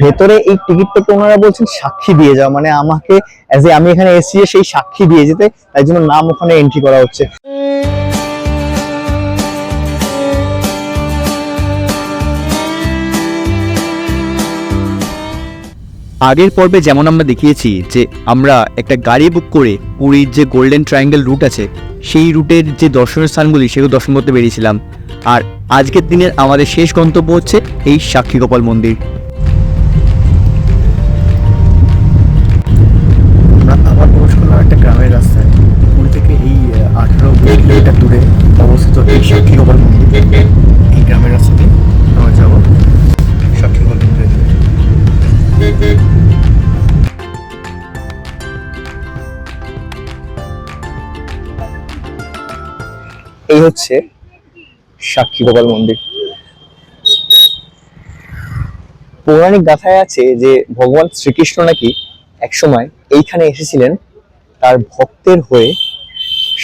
ভেতরে এই টিকিটটাকে ওনারা বলছেন সাক্ষী দিয়ে যাও মানে আমাকে এ আমি এখানে এসি সেই সাক্ষী দিয়ে যেতে, তাই জন্য নাম ওখানে এন্ট্রি করা হচ্ছে। আগের পর্বে যেমন আমরা দেখিয়েছি যে আমরা একটা গাড়ি বুক করে পুরীর যে গোল্ডেন ট্রায়াঙ্গেল রুট আছে, সেই রুটের যে দর্শনীয় স্থানগুলি, সেগুলো দর্শন করতে বেরিয়েছিলাম। আর আজকের দিনের আমাদের শেষ গন্তব্য হচ্ছে এই সাক্ষী গোপাল মন্দির। হচ্ছে সাক্ষী গোপাল মন্দির। পৌরাণিক গাথায় আছে যে ভগবান শ্রীকৃষ্ণ নাকি একসময় এইখানে এসেছিলেন তার ভক্তের হয়ে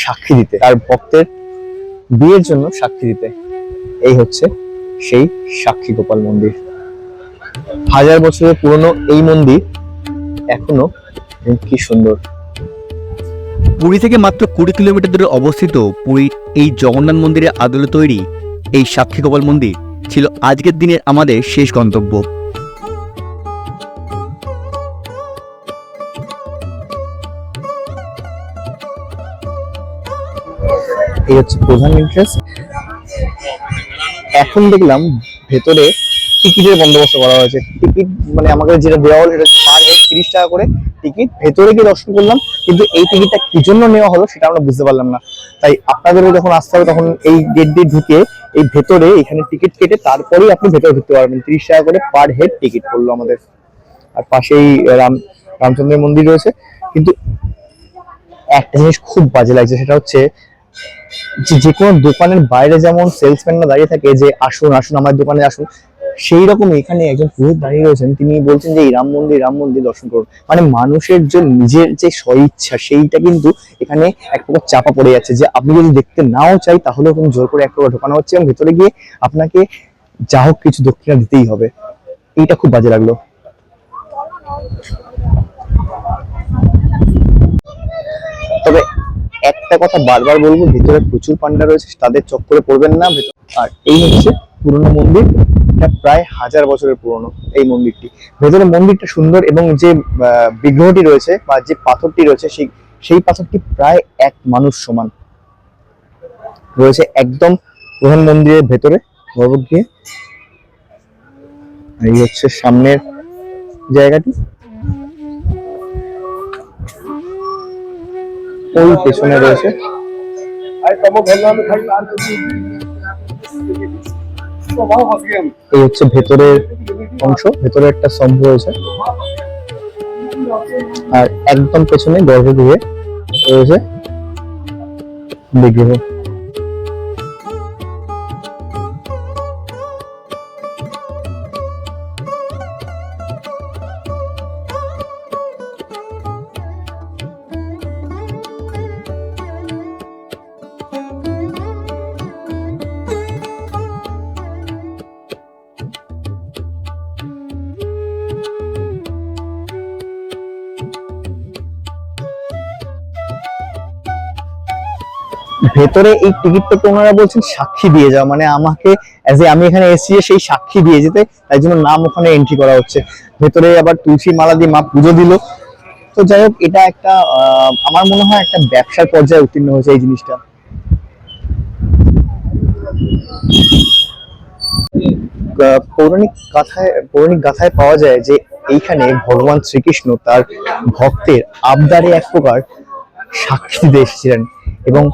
সাক্ষী দিতে, তার ভক্তের বিয়ের জন্য সাক্ষী দিতে। এই হচ্ছে সেই সাক্ষী গোপাল মন্দির। হাজার বছরের পুরনো এই মন্দির এখনও কি সুন্দর। পুরী থেকে মাত্র কুড়ি কিলোমিটার দূরে অবস্থিত পুরীর এই জগন্নাথ মন্দিরের আদলে তৈরি এই সাক্ষী গোপাল মন্দির ছিল আজকের দিনের আমাদের শেষ গন্তব্য। এই হচ্ছে প্রধান ইন্টারেস্ট এখন দেখলাম ভেতরে টিকিটের বন্দোবস্ত করা হয়েছে। টিকিট মানে আমাকে যেটা দেওয়া হলো হেড তিরিশ টাকা করে টিকিট ভেতরে গিয়ে দর্শন করলাম, কিন্তু এই টিকিটটা কি জন্য নেওয়া হলো সেটা আমরা বুঝতে পারলাম না। তাই আপনাদেরও যখন আসতে হবে তখন এই গেট দিয়ে ঢুকে এই ভেতরে, এখানে টিকিট কেটে তারপরেই আপনি ভেতরে ঢুকতে পারবেন। তিরিশ টাকা করে পার হেড টিকিট পড়ল আমাদের। আর পাশেই রাম, রামচন্দ্রের মন্দির রয়েছে। কিন্তু একটা জিনিস খুব বাজে লাগছে, সেটা হচ্ছে যে যে কোনো দোকানের বাইরে যেমন সেলসম্যানরা দাঁড়িয়ে থাকে যে, আসুন আসুন আমার দোকানে আসুন সেই রকম এখানে একজন পুরোহিত দাঁড়িয়ে রয়েছেন। তিনি বলছেন যে, এই রাম মন্দির রাম মন্দির দর্শন করুন। মানে মানুষের যে নিজের যে স্বইচ্ছা, সেইটা কিন্তু এখানে এক প্রকার চাপা পড়ে যাচ্ছে যে, আপনি যদি দেখতে নাও চাই, তাহলেও কিন্তু জোর করে এক প্রকার ঢোকানো হচ্ছে এবং ভেতরে গিয়ে আপনাকে যা হোক কিছু দক্ষিণা দিতেই হবে। এইটা খুব বাজে লাগল। তবে একটা কথা বারবার বলব, ভিতরে প্রচুর পান্ডা রয়েছে, তাদের চক্করে পড়বেন না। ভেতর আর এই হচ্ছে পুরনো মন্দির। এটা প্রায় হাজার বছরের পুরনো এই মন্দিরটি। ভেতরে মন্দিরটা সুন্দর এবং যে বিগ্রহটি রয়েছে বা যে পাথরটি রয়েছে সেই সেই পাথরটি প্রায় এক মানুষ সমান। রয়েছে একদম প্রধান মন্দিরের ভেতরে আর এই হচ্ছে সামনের জায়গাটি। ওই পেছনে রয়েছে। এই হচ্ছে ভেতরের অংশ ভেতরে একটা স্তম্ভ রয়েছে। আর একদম পেছনে গর্ভগৃহে রয়েছে বিগ্রহ। ভেতরে এই টিকিটটাকে ওনারা বলছেন সাক্ষী দিয়ে যাও মানে আমাকে অ্যাজ এ আমি এখানে এসি সেই সাক্ষী দিয়ে যেতে, তাই জন্য নাম ওখানে এন্ট্রি করা হচ্ছে। ভেতরে আবার তুলসী মালা দিয়ে মা পুজো দিল। তো যাই হোক, এটা একটা আমার মনে হয় একটা ব্যবসার পর্যায়ে উত্তীর্ণ হয়েছে এই জিনিসটা। পৌরাণিক কথায় পৌরাণিক গাথায় পাওয়া যায় যে এইখানে ভগবান শ্রীকৃষ্ণ তার ভক্তের আবদারে এক প্রকার সাক্ষী দিতে এসেছিলেন এবং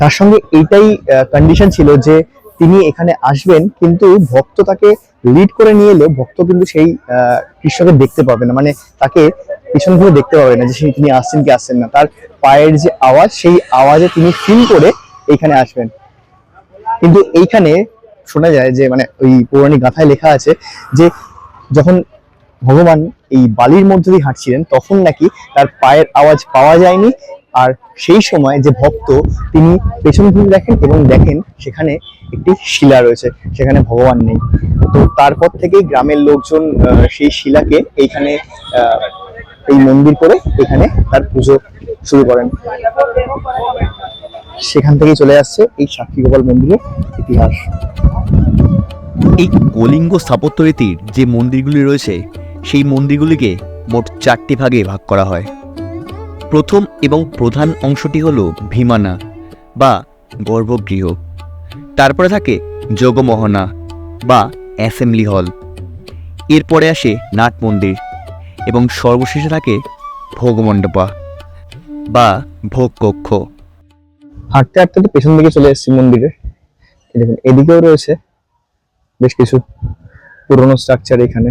তার সঙ্গে এইটাই কন্ডিশন ছিল যে তিনি এখানে আসবেন, কিন্তু ভক্ত তাকে লিড করে নিয়ে এলেও ভক্ত কিন্তু সেই কৃষ্ণকে দেখতে পাবে না। মানে তাকে পিছন ঘুরে দেখতে পাবে না যে তিনি আসছেন কি আসছেন না। তার পায়ের যে আওয়াজ, সেই আওয়াজে তিনি ফিল করে এইখানে আসবেন। কিন্তু এইখানে শোনা যায় যে মানে ওই পৌরাণিক গাথায় লেখা আছে যে যখন ভগবান এই বালির মধ্যে দিয়ে হাঁটছিলেন, তখন নাকি তার পায়ের আওয়াজ পাওয়া যায়নি আর সেই সময় যে ভক্ত, তিনি পেছন ঘুরে দেখেন এবং দেখেন সেখানে একটি শিলা রয়েছে, সেখানে ভগবান নেই। তো তারপর থেকেই গ্রামের লোকজন সেই শিলাকে এইখানে এই মন্দির করে এখানে তার পুজো শুরু করেন। সেখান থেকেই চলে আসছে এই সাক্ষী গোপাল মন্দিরের ইতিহাস। এই কলিঙ্গ স্থাপত্য রীতির যে মন্দিরগুলি রয়েছে, সেই মন্দিরগুলিকে মোট চারটি ভাগে ভাগ করা হয়। প্রথম এবং প্রধান অংশটি হল ভীমানা বা গর্ভগৃহ। তারপরে থাকে যোগমোহনা বা অ্যাসেম্বলি হল। এরপরে আসে নাট মন্দির এবং সর্বশেষে থাকে ভোগমণ্ডপা বা ভোগকক্ষ হাঁটতে হাঁটতে তো পেছন দিকে চলে এসেছি মন্দিরে। দেখুন, এদিকেও রয়েছে বেশ কিছু পুরনো স্ট্রাকচার এখানে।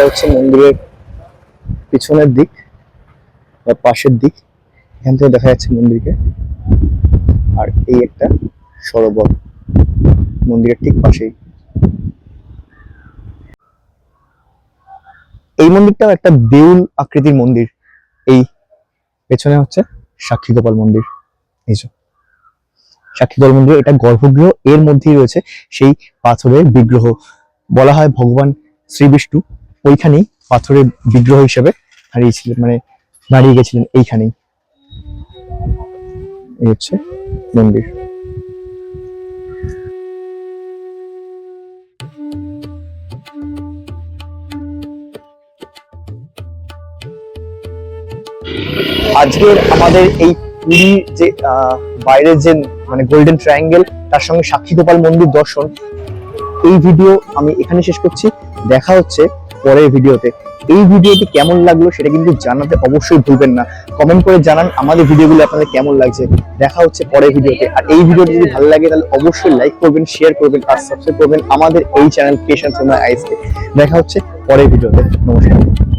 এটা হচ্ছে মন্দিরের পিছনের দিক বা পাশের দিক। এখান থেকে দেখা যাচ্ছে মন্দিরকে। আর এই একটা সরোবর। মন্দিরের ঠিক পাশেই। এই মন্দিরটাও একটা দেউল আকৃতির মন্দির। এই পেছনে হচ্ছে সাক্ষী গোপাল মন্দির। এই যে। সাক্ষী গোপাল মন্দির, এটা গর্ভগৃহ। এর মধ্যেই রয়েছে সেই পাথরের বিগ্রহ। বলা হয় ভগবান শ্রী বিষ্ণু ওইখানেই পাথরের বিগ্রহ হিসেবে হারিয়েছিলেন মানে দাঁড়িয়ে গেছিলেন এইখানেই। এই হচ্ছে মন্দির। আজকের আমাদের এই পুরীর যে বাইরের যে মানে গোল্ডেন ট্রায়াঙ্গেল তার সঙ্গে সাক্ষী গোপাল মন্দির দর্শন, এই ভিডিও আমি এখানে শেষ করছি। দেখা হচ্ছে পরের ভিডিওতে। এই ভিডিওটি কেমন লাগল সেটা কিন্তু জানাতে অবশ্যই ভুলবেন না। কমেন্ট করে জানান আমাদের ভিডিওগুলো আপনাদের কেমন লাগছে। দেখা হচ্ছে পরের ভিডিওতে। আর এই ভিডিওটি যদি ভালো লাগে তাহলে অবশ্যই লাইক করবেন শেয়ার করবেন আর সাবস্ক্রাইব করবেন আমাদের এই চ্যানেল ক্রিয়েশন সময় আইসকে দেখা হচ্ছে পরের ভিডিওতে। নমস্কার।